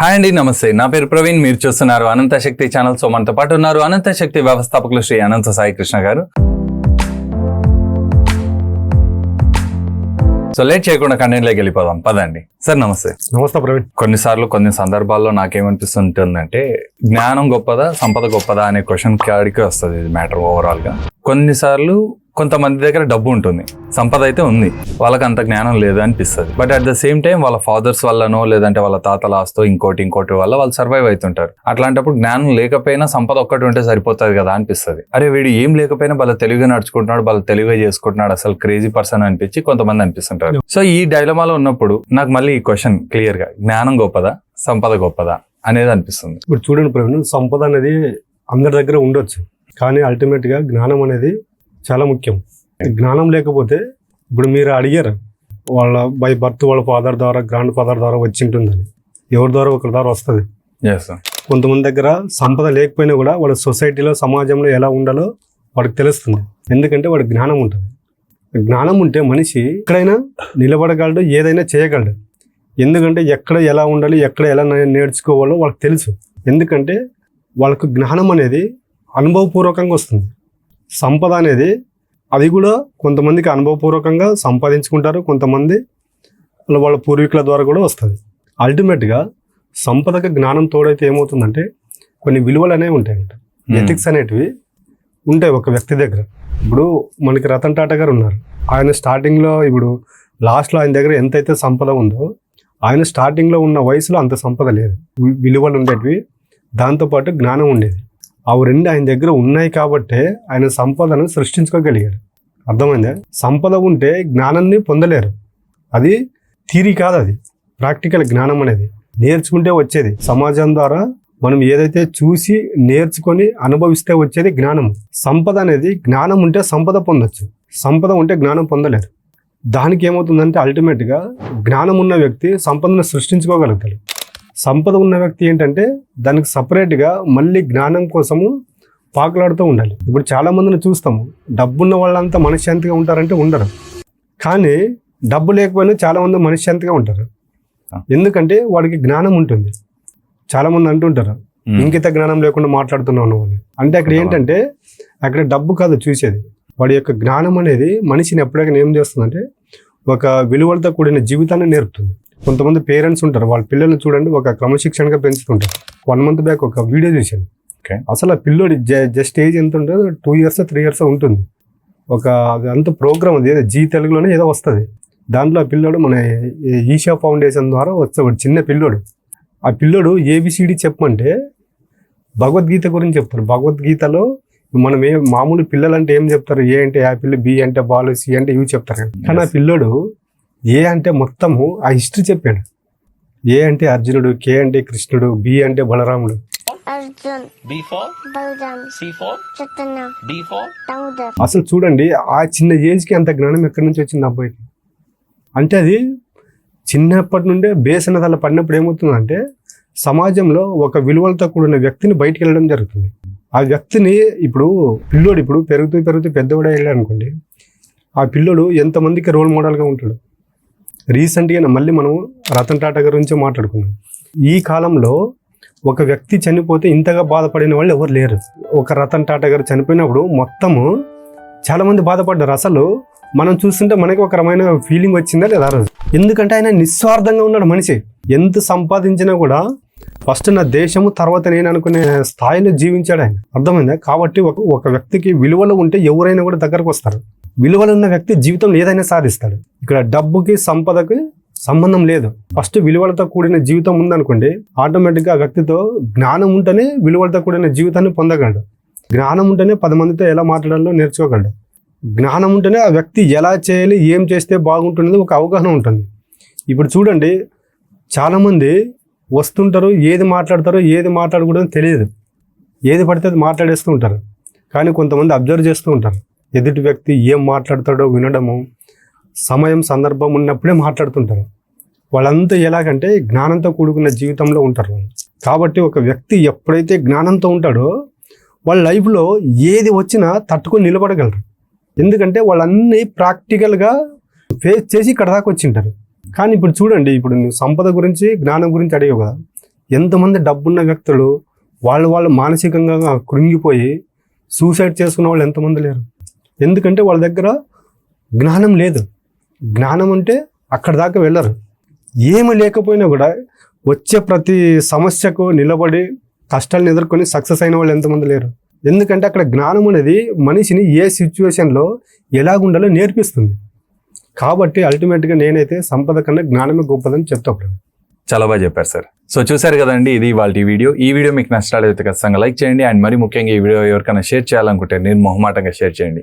Hi అండి నమస్తే. నా పేరు ప్రవీణ్ మీరు చూస్తున్నారు అనంత శక్తి ఛానల్. సో మనతో పాటు ఉన్నారు అనంత శక్తి వ్యవస్థాపకులు శ్రీ అనంత సాయి కృష్ణ గారు. సో లేట్ చేయకుండా కంటెంట్లోకి వెళ్ళిపోదాం. పదండి. సార్ నమస్తే. నమస్తే ప్రవీణ్. కొన్నిసార్లు కొన్ని సందర్భాల్లో నాకేమనిపిస్తుంటుందంటే జ్ఞానం గొప్పదా సంపద గొప్పదా అనే క్వశ్చన్ కాడికి వస్తుంది ఇది మ్యాటర్ ఓవరాల్గా. కొన్నిసార్లు కొంతమంది దగ్గర డబ్బు ఉంటుంది సంపద అయితే ఉంది వాళ్ళకి అంత జ్ఞానం లేదు అనిపిస్తుంది. But at the same time వాళ్ళ ఫాదర్స్ వల్లనో లేదంటే వాళ్ళ తాతల ఆస్తో ఇంకోటి ఇంకోటి వల్ల వాళ్ళు సర్వైవ్ అవుతుంటారు. అట్లాంటప్పుడు జ్ఞానం లేకపోయినా సంపద ఒక్కటి ఉంటే సరిపోతుంది కదా అనిపిస్తుంది. అరే వీడు ఏం లేకపోయినా వాళ్ళ తెలివిగా నడుచుకుంటున్నాడు వాళ్ళ తెలివిగా చేసుకుంటున్నాడు అసలు క్రేజీ పర్సన్ అనిపించి కొంతమంది అనిపిస్తుంటారు. సో ఈ డైలమాలో ఉన్నప్పుడు నాకు మళ్ళీ ఈ క్వశ్చన్ క్లియర్గా జ్ఞానం గొప్పదా సంపద గొప్పదా అనేది అనిపిస్తుంది. ఇప్పుడు చూడండి ప్రవీణ్ సంపద అనేది అందరి దగ్గర ఉండొచ్చు. కానీ అల్టిమేట్గా జ్ఞానం అనేది చాలా ముఖ్యం. జ్ఞానం లేకపోతే ఇప్పుడు మీరు అడిగారు వాళ్ళ బై బర్త్ వాళ్ళ ఫాదర్ ద్వారా గ్రాండ్ ఫాదర్ ద్వారా వచ్చి ఉంటుందని ఎవరి ద్వారా? ఒకరి ద్వారా వస్తుంది. కొంతమంది దగ్గర సంపద లేకపోయినా కూడా వాళ్ళ సొసైటీలో సమాజంలో ఎలా ఉండాలో వాడికి తెలుస్తుంది. ఎందుకంటే వాడికి జ్ఞానం ఉంటుంది. జ్ఞానం ఉంటే మనిషి ఎక్కడైనా నిలబడగలడు ఏదైనా చేయగలడు. ఎందుకంటే ఎక్కడ ఎలా ఉండాలి ఎక్కడ ఎలా నేర్చుకోవాలో వాళ్ళకి తెలుసు. ఎందుకంటే వాళ్ళకు జ్ఞానం అనేది అనుభవపూర్వకంగా వస్తుంది. సంపద అనేది అది కూడా కొంతమందికి అనుభవపూర్వకంగా సంపాదించుకుంటారు కొంతమంది వాళ్ళ పూర్వీకుల ద్వారా కూడా వస్తుంది. అల్టిమేట్గా సంపదకు జ్ఞానం తోడైతే ఏమవుతుందంటే కొన్ని విలువలు అనేవి ఉంటాయి ఎథిక్స్ అనేటివి ఉంటాయి ఒక వ్యక్తి దగ్గర. ఇప్పుడు మనకి రతన్ టాటా గారు ఉన్నారు. ఆయన స్టార్టింగ్లో ఇప్పుడు లాస్ట్లో ఆయన దగ్గర ఎంతైతే సంపద ఉందో ఆయన స్టార్టింగ్లో ఉన్న వయసులో అంత సంపద లేదు. విలువలు ఉండేటివి. దాంతోపాటు జ్ఞానం ఉండేది. అవి రెండు ఆయన దగ్గర ఉన్నాయి కాబట్టే ఆయన సంపదను సృష్టించుకోగలిగాడు. అర్థమైందా? సంపద ఉంటే జ్ఞానాన్ని పొందలేరు. అది థీరీ కాదు అది. ప్రాక్టికల్ జ్ఞానం అనేది. నేర్చుకుంటే వచ్చేది. సమాజం ద్వారా మనం ఏదైతే చూసి నేర్చుకొని అనుభవిస్తే వచ్చేది జ్ఞానం సంపద అనేది జ్ఞానం ఉంటే సంపద పొందొచ్చు. సంపద ఉంటే జ్ఞానం పొందలేరు. దానికి ఏమవుతుందంటే అల్టిమేట్గా జ్ఞానం ఉన్న వ్యక్తి సంపదను సృష్టించుకోగలుగుతాడు. సంపద ఉన్న వ్యక్తి ఏంటంటే దానికి సపరేట్గా మళ్ళీ జ్ఞానం కోసము పాకులాడుతూ ఉండాలి. ఇప్పుడు చాలా మందిని చూస్తాము. డబ్బున్న వాళ్ళంతా మనశ్శాంతిగా ఉంటారంటే ఉండరు. కానీ డబ్బు లేకపోయినా చాలా మంది మనశ్శాంతిగా ఉంటారు. ఎందుకంటే వాడికి జ్ఞానం ఉంటుంది. చాలా మంది అంటుంటారు ఇంకిత జ్ఞానం లేకుండా మాట్లాడుతున్నావు నువ్వు అని. అంటే అక్కడ ఏంటంటే అక్కడ డబ్బు కాదు చూసేది. వాడి యొక్క జ్ఞానం అనేది మనిషిని ఎప్పుడైనా ఏం చేస్తుందంటే ఒక విలువలతో కూడిన జీవితాన్ని నేర్పుతుంది. కొంతమంది పేరెంట్స్ ఉంటారు వాళ్ళ పిల్లల్ని చూడండి ఒక క్రమశిక్షణగా పెంచుతుంటారు. వన్ మంత్ బ్యాక్ ఒక వీడియో చూశాను. అసలు ఆ పిల్లోడి జస్ట్ ఏజ్ ఎంత ఉంటుందో టూ ఇయర్స్ త్రీ ఇయర్స్ ఉంటుంది. ఒక అంత ప్రోగ్రామ్ అది ఏదో జీ తెలుగులోనే ఏదో వస్తుంది. దాంట్లో ఆ పిల్లోడు మన ఈషా ఫౌండేషన్ ద్వారా వచ్చేవాడు చిన్న పిల్లోడు. ఆ పిల్లోడు ఏబిసిడి చెప్పమంటే భగవద్గీత గురించి చెప్తారు. భగవద్గీతలో మనం ఏ మామూలు పిల్లలు అంటే ఏం చెప్తారు? ఏ అంటే యాపిల్ బి అంటే బాల్ సి అంటే ఇవి చెప్తారు. కానీ ఆ పిల్లోడు ఏ అంటే మొత్తము ఆ హిస్టరీ చెప్పాడు. ఏ అంటే అర్జునుడు కే అంటే కృష్ణుడు బి అంటే బలరాముడు. అసలు చూడండి ఆ చిన్న ఏజ్కి అంత జ్ఞానం ఎక్కడి నుంచి వచ్చింది అబ్బాయికి? అంటే అది చిన్నప్పటి నుండే బేస్ అలా పడినప్పుడు ఏమవుతుందంటే సమాజంలో ఒక విలువలతో కూడిన వ్యక్తిని బయటికి వెళ్ళడం జరుగుతుంది. ఆ వ్యక్తిని ఇప్పుడు పిల్లోడు ఇప్పుడు పెరుగుతూ పెరుగుతూ పెద్దవాడే వెళ్ళాడు అనుకోండి ఆ పిల్లోడు ఎంతమందికి రోల్ మోడల్గా ఉంటాడు? రీసెంట్గా మళ్ళీ మనం రతన్ టాటా గురించి మాట్లాడుకున్నాం. ఈ కాలంలో ఒక వ్యక్తి చనిపోతే ఇంతగా బాధపడిన వాళ్ళు ఎవరు లేరు. ఒక రతన్ టాటా గారు చనిపోయినప్పుడు మొత్తము చాలా మంది బాధపడ్డారు. అసలు మనం చూస్తుంటే మనకి ఒక రకమైన ఫీలింగ్ వచ్చిందా లేదా? రోజు ఎందుకంటే ఆయన నిస్వార్థంగా ఉన్నాడు మనిషి. ఎంత సంపాదించినా కూడా ఫస్ట్ నా దేశము తర్వాత నేను అనుకునే స్థాయిలో జీవించాడు ఆయన. అర్థమైందా? కాబట్టి ఒక ఒక వ్యక్తికి విలువలు ఉంటే ఎవరైనా కూడా దగ్గరకు వస్తారు. విలువలున్న వ్యక్తి జీవితంలో ఏదైనా సాధిస్తాడు. ఇక్కడ డబ్బుకి సంపదకి సంబంధం లేదు. ఫస్ట్ విలువలతో కూడిన జీవితం ఉందనుకోండి ఆటోమేటిక్గా ఆ వ్యక్తితో జ్ఞానం ఉంటేనే విలువలతో కూడిన జీవితాన్ని పొందగలడు. జ్ఞానం ఉంటేనే పది మందితో ఎలా మాట్లాడాలో నేర్చుకోగలడు. జ్ఞానం ఉంటేనే ఆ వ్యక్తి ఎలా చేయాలి ఏం చేస్తే బాగుంటుంది ఒక అవగాహన ఉంటుంది. ఇప్పుడు చూడండి చాలామంది వస్తుంటారు ఏది మాట్లాడతారో ఏది మాట్లాడకూడదో తెలియదు. ఏది పడితే అది మాట్లాడేస్తూ ఉంటారు. కానీ కొంతమంది అబ్జర్వ్ చేస్తూ ఉంటారు. ఎదుటి వ్యక్తి ఏం మాట్లాడతాడో వినడము సమయం సందర్భం ఉన్నప్పుడే మాట్లాడుతుంటారు. వాళ్ళంతా ఎలాగంటే జ్ఞానంతో కూడుకున్న జీవితంలో ఉంటారు. కాబట్టి ఒక వ్యక్తి ఎప్పుడైతే జ్ఞానంతో ఉంటాడో వాళ్ళ లైఫ్లో ఏది వచ్చినా తట్టుకొని నిలబడగలరు. ఎందుకంటే వాళ్ళన్నీ ప్రాక్టికల్గా ఫేస్ చేసి ఇక్కడ దాకా వచ్చింటారు. కానీ ఇప్పుడు చూడండి ఇప్పుడు నువ్వు సంపద గురించి జ్ఞానం గురించి అడిగావు కదా. ఎంతమంది డబ్బున్న వ్యక్తులు వాళ్ళు వాళ్ళు మానసికంగా కృంగిపోయి సూసైడ్ చేసుకున్న వాళ్ళు ఎంతమంది లేరు? ఎందుకంటే వాళ్ళ దగ్గర జ్ఞానం లేదు. జ్ఞానం అంటే అక్కడ దాకా వెళ్ళరు. ఏమి లేకపోయినా కూడా వచ్చే ప్రతి సమస్యకు నిలబడి కష్టాలను ఎదుర్కొని సక్సెస్ అయిన వాళ్ళు ఎంతమంది లేరు. ఎందుకంటే అక్కడ జ్ఞానం అనేది మనిషిని ఏ సిచ్యువేషన్లో ఎలాగుండాలో నేర్పిస్తుంది. కాబట్టి అల్టిమేట్గా నేనైతే సంపద కన్నా జ్ఞానమే గొప్పదని చెప్తాను చాలా బాగా చెప్పారు సార్. సో చూసారు కదండి ఇది వాళ్ళ వీడియో. ఈ వీడియో మీకు నచ్చినట్లయితే ఖచ్చితంగా లైక్ చేయండి. అండ్ మరి ముఖ్యంగా ఈ వీడియో ఎవరికైనా షేర్ చేయాలనుకుంటే నేను మొహమాటంగా షేర్ చేయండి.